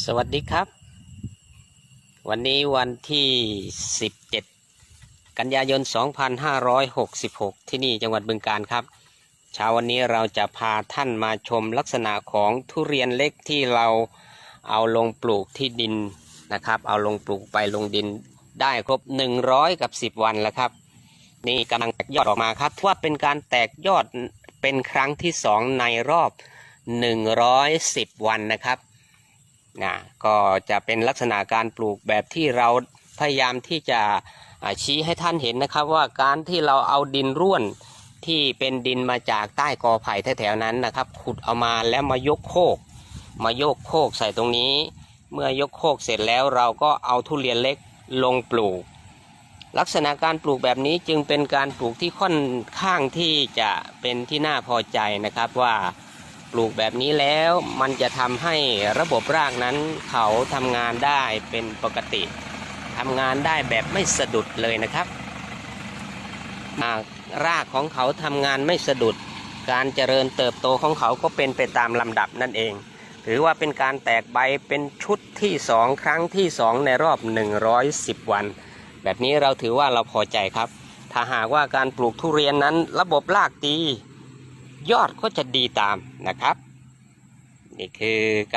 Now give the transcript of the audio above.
สวัสดีครับ วันนี้วันที่ 17 กันยายน 2566 ที่นี่จังหวัดบึงการครับ เช้าวันนี้เราจะพาท่านมาชมลักษณะของทุเรียนเล็กที่เราเอาลงปลูกที่ดินนะครับ เอาลงปลูกไปลงดินได้ครบ 100 กับ 10 วันแล้วครับ นี่กำลังแตกยอดออกมาครับว่าเป็นการแตกยอดเป็นครั้งที่สองในรอบ 110 วันนะครับ นะก็จะเป็นลักษณะการปลูกแบบที่เราพยายามที่จะชี้ให้ท่านเห็นนะครับว่าการที่เราเอาดินร่วนที่เป็นดินมาจากใต้กอไผ่แถวๆนั้นนะครับ ขุดเอามาแล้วมายกโคก มายกโคกใส่ตรงนี้ เมื่อยกโคกเสร็จแล้วเราก็เอาทุเรียนเล็กลงปลูก ลักษณะการปลูกแบบนี้จึงเป็นการปลูกที่ค่อนข้างที่จะเป็นที่น่าพอใจนะครับว่า ปลูกแบบนี้แล้วมันจะทำให้ระบบรากนั้นเขาทำงานได้เป็นปกติทำงานได้แบบไม่สะดุดเลยนะครับารากของเขาทำงานไม่สะดุด การเจริญเติบโตของเขาก็เป็นไปตามลำดับนั่นเอง ถือว่าเป็นการแตกใบเป็นชุดที่สองครั้งที่สองในรอบ 110 วัน แบบนี้เราถือว่าเราพอใจครับ ถ้าหากว่าการปลูกทุเรียนนั้นระบบรากดี ยอดก็จะดีตามนะครับ นี่คือการ